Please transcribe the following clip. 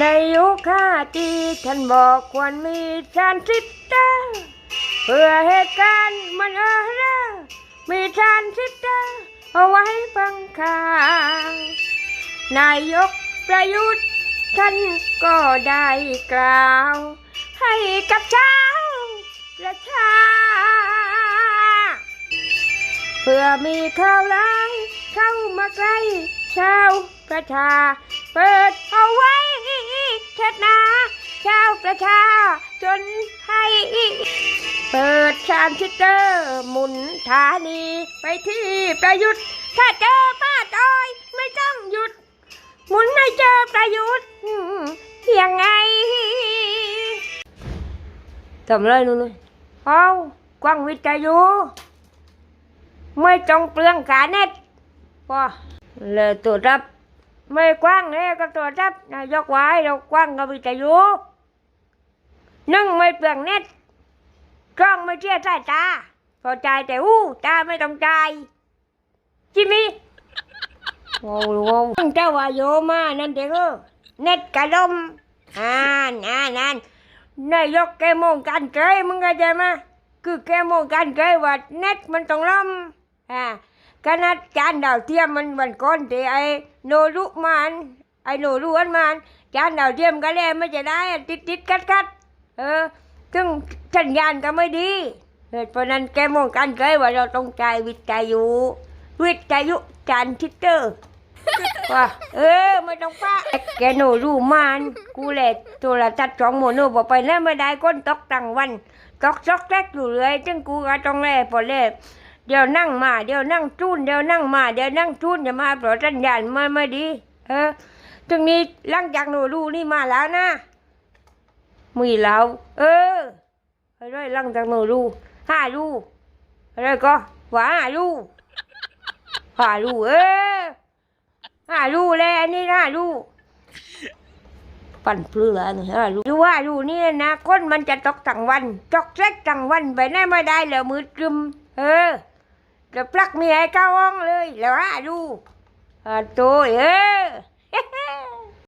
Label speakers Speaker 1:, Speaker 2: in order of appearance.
Speaker 1: ในยุคห้าจีท่านบอกควรมีทรานซิสเตอร์เพื่อเหตุการณ์มันเออรอมีทรานซิสเตอร์เอาไว้บังคางนายกประยุทธ์ท่านก็ได้กล่าว ให้กับชาวประชา เพื่อมีข่าวร้ายเข้ามาใกล้ชาวประชา เปิดเอาไว้เถิดนาชาว ประชาจนให้ เปิดชามชิตเตอร์หมุนฐานีไปที่ประยุทธ์ ถ้าเจอป้าจอยไม่ต้องหยุด หมุนให้เจอประยุทธ์ยังไงทำอะไรนู่นเอากว้างวิทยุไม่จงเปลืองขาเน็ตก็เลยตรวจรับ ไม่กว้างเลยก็ตรวจรับนายกไว้เรากว้างก็วิทยุ นึ่งไม่เปลืองเน็ตกล้องไม่เชื่อสายตาพอใจแต่อู้ตาไม่ต้องใจจิมมี่โว้วโว้วเจ้าว่าโยมานั่นเด็กเออเน็ตกระดมอ่านอ่านอ่านนายกแกมองกันเกยมึงเข้าใจไหมคือแกมองกันไกลว่าเน็ตมันต้องล้มอ่าขนาดจานดาวเทียมมันวันก่อนที่ไอโนรุมันไอโนรุอันมันจานดาวเทียมก็แล้วไม่จะได้ติดติดกัดกัด เออซึ่งสัญญาณก็ไม่ดีเหตุเพราะนั้นแกมองกันไกลว่าเราต้องใจวิทยุวิทยุจานทิตเตอร์ว่าเออไม่ต้องป้าแกโนรู้มันกูแหละโทรทัศน์สองโมโนบอกไปแล้วไม่ได้ก้นตกตั้งวันตอกซอกแรกอยู่เลยจึงกูก็ต้องแล่พอแล่เดี๋ยวนั่งมาเดี๋ยวนั่งจูนเดี๋ยวนั่งมาเดี๋ยวนั่งจูนอย่ามาเพราะสัญญาณมันไม่ดี เออจึงนี้หลังจากโนรู้นี่มาแล้วนะ มีแล้ว เอออะไรหลังจากโนรู้ห้ารู้อะไรก็ว่าห้ารูห้ารูเออห้าลูเลยอันนี้ห้าลูปั่นเปลือนี่ห้าลูดูว่าลูนี่นะคนมันจะตกทั้งวันตกเล็กทั้งวันไปไหนไม่ได้แล้วมืดกรึมเออจะปลักเมียให้เข้าห้องเลยแล้วห้าลูอ่าโตัวเออ